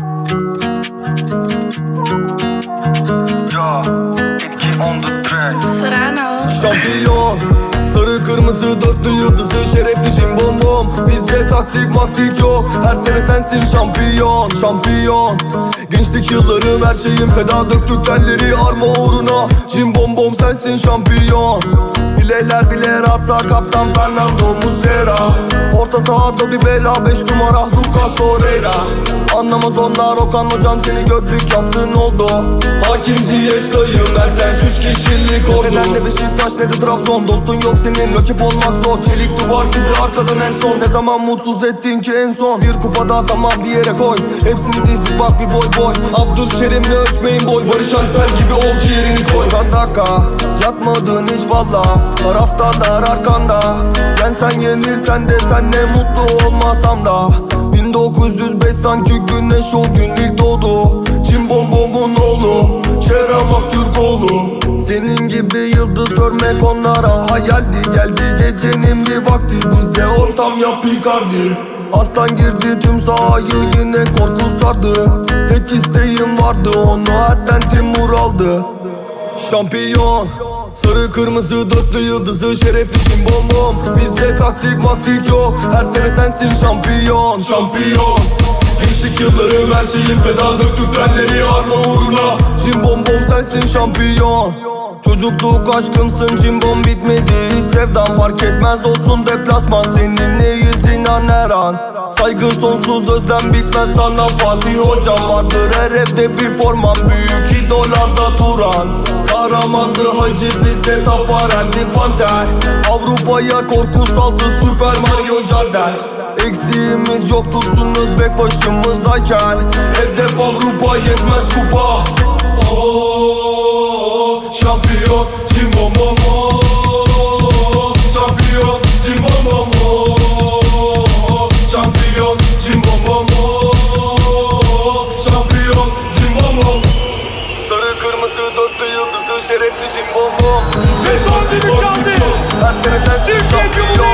Yo, etki on the track. Serrano. Şampiyon Sarı kırmızı dörtlü yıldızı şerefli cim bom bom. Bizde taktik maktik yok. Her sene sensin şampiyon Şampiyon. Gençlik yıllarım her şeyim feda. Döktük telleri arma uğruna. Cim bom bom sensin şampiyon. Bileler bile atsa kaptan Fernando Muslera Orta sahada bir bela 5 numara Lucas Torreira. Anlamaz onlar Okan hocam seni gördük yaptın oldu. Hakim Ziyech dayı Mertens 3 kişilik ordu Neden ne Beşiktaş ne de Trabzon? Dostun yok senin rakip olmak zor. Çelik duvar gibi arkadan en son. Ne zaman mutsuz ettin ki en son? Bir kupada tamam bir yere koy. Hepsini dizdik bak bir boy boy. Abdülkerim'le ölçmeyin boy. Barış Alper gibi ol ciğerini koy. Dakika yatmadın hiç valla. Taraftarlar arkanda Yensen yenilsen de sen ne mutlu olmasam da. 1905 sanki güneş o gün ilk doğdu. Çin bombomun oğlu Kerem Aktürkoğlu Senin gibi yıldız görmek onlara hayaldi. Geldi gecenin bir vakti bize ortam yap Icardi Aslan girdi tüm sahayı yine korku sardı. Tek isteğim vardı onu Erden Timur aldı. Şampiyon Sarı kırmızı dörtlü yıldızı şerefli için bom bom. Bizde taktik maktik yok. Her sene sensin şampiyon Şampiyon. Gençlik yıllarım her şeyim feda. Döktük telleri arma uğruna. Cim bom bom sensin şampiyon. Çocukluk aşkımsın cimbom bitmedi. Sevdan fark etmez olsun deplasman Seninleyiz inan her an. Saygı sonsuz özlem bitmez sana Fatih hocam vardır. Her evde bir forman Büyük idollarda Turan Kahramandı hacı bizde Tafarelli Panter. Avrupa'ya korku saldı Süper Mario Jardel. Eksiğimiz yok tutsunuz bek başımızdayken. Hedef Avrupa yetmez kupa kırmızı dörtlü yıldızı şerefli Cimbo Momo Ve son düdük çaldı. Her sene sensin Şampiyon